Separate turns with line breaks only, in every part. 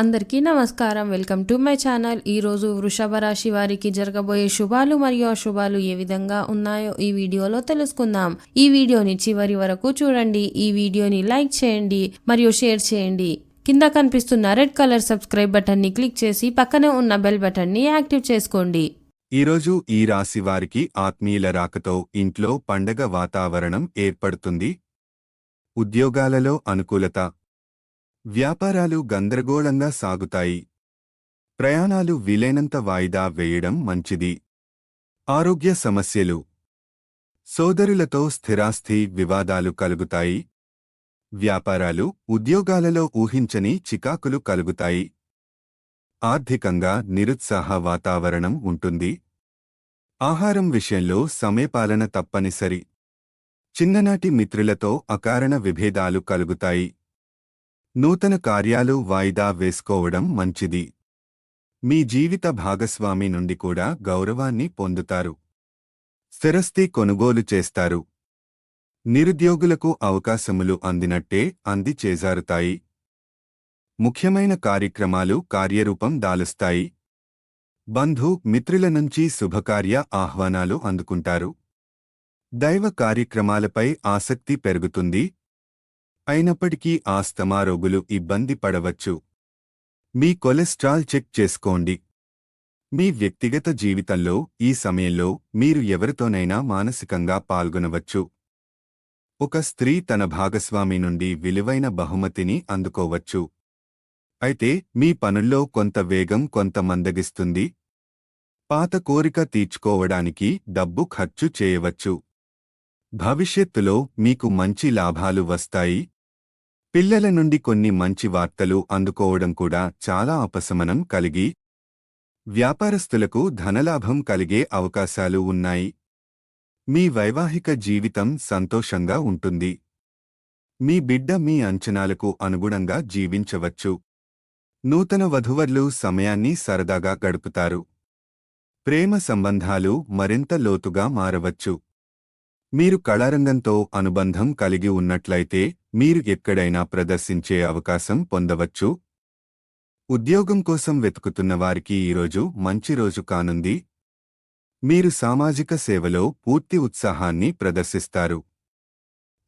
అందరికీ నమస్కారం. Welcome to my channel. ఈ రోజు వృషభ రాశి వారికి జరగబోయే శుభాలు మరియు అశుభాలు ఏ విధంగా ఉన్నాయో ఈ వీడియోలో తెలుసుకుందాం. ఈ వీడియోని చివరి వరకు చూడండి. ఈ వీడియోని లైక్ చేయండి మరియు షేర్ చేయండి. కింద కనిపిస్తున్న రెడ్ కలర్ సబ్స్క్రైబ్ బటన్ని క్లిక్ చేసి పక్కనే ఉన్న బెల్ బటన్ని యాక్టివ్ చేసుకోండి.
ఈరోజు ఈ రాశి వారికి ఆత్మీయుల రాకతో ఇంట్లో పండగ వాతావరణం ఏర్పడుతుంది. ఉద్యోగాలలో అనుకూలత వ్యాపారాలు గందరగోళంగా సాగుతాయి. ప్రయాణాలు వీలైనంత వాయిదా వేయడం మంచిది. ఆరోగ్య సమస్యలు. సోదరులతో స్థిరాస్థి వివాదాలు కలుగుతాయి. వ్యాపారాలు ఉద్యోగాలలో ఊహించని చికాకులు కలుగుతాయి. ఆర్థికంగా నిరుత్సాహ వాతావరణం ఉంటుంది. ఆహారం విషయంలో సమయపాలన తప్పనిసరి. చిన్ననాటి మిత్రులతో అకారణ విభేదాలు కలుగుతాయి. నూతన కార్యాలు వాయిదా వేసుకోవడం మంచిది. మీ జీవిత భాగస్వామి నుండి కూడా గౌరవాన్ని పొందుతారు. స్థిరస్థి కొనుగోలు చేస్తారు. నిరుద్యోగులకు అవకాశములు అందినట్టే అంది చేజారుతాయి. ముఖ్యమైన కార్యక్రమాలు కార్యరూపం దాలుస్తాయి. బంధు మిత్రుల నుంచి శుభకార్య ఆహ్వానాలు అందుకుంటారు. దైవ కార్యక్రమాలపై ఆసక్తి పెరుగుతుంది. అయినప్పటికీ ఆస్తమా రోగులు ఇబ్బంది పడవచ్చు. మీ కొలెస్ట్రాల్ చెక్ చేసుకోండి. మీ వ్యక్తిగత జీవితంలో ఈ సమయంలో మీరు ఎవరితోనైనా మానసికంగా పాల్గొనవచ్చు. ఒక స్త్రీ తన భాగస్వామి నుండి విలువైన బహుమతిని అందుకోవచ్చు. అయితే మీ పనుల్లో కొంత వేగం కొంత మందగిస్తుంది. పాత కోరిక తీర్చుకోవడానికి డబ్బు ఖర్చు చేయవచ్చు. భవిష్యత్తులో మీకు మంచి లాభాలు వస్తాయి. పిల్లల నుండి కొన్ని మంచి వార్తలు అందుకోవడం కూడా చాలా అపశమనం కలిగి వ్యాపారస్తులకు ధనలాభం కలిగే అవకాశాలు ఉన్నాయి. మీ వైవాహిక జీవితం సంతోషంగా ఉంటుంది. మీ బిడ్డ మీ అంచనాలకు అనుగుణంగా జీవించవచ్చు. నూతన వధువర్లు సమయాన్ని సరదాగా గడుపుతారు. ప్రేమ సంబంధాలు మరింత లోతుగా మారవచ్చు. మీరు కళారంగంతో అనుబంధం కలిగి ఉన్నట్లయితే మీరు ఎక్కడైనా ప్రదర్శించే అవకాశం పొందవచ్చు. ఉద్యోగం కోసం వెతుకుతున్న వారికి ఈరోజు మంచి రోజు కానుంది. మీరు సామాజిక సేవలో పూర్తి ఉత్సాహాన్ని ప్రదర్శిస్తారు.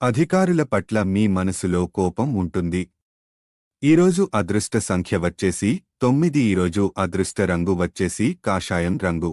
అధికారుల పట్ల మీ మనసులో కోపం ఉంటుంది. ఈరోజు అదృష్ట సంఖ్య వచ్చేసి తొమ్మిది ఈరోజు అదృష్ట రంగు వచ్చేసి కాషాయం రంగు.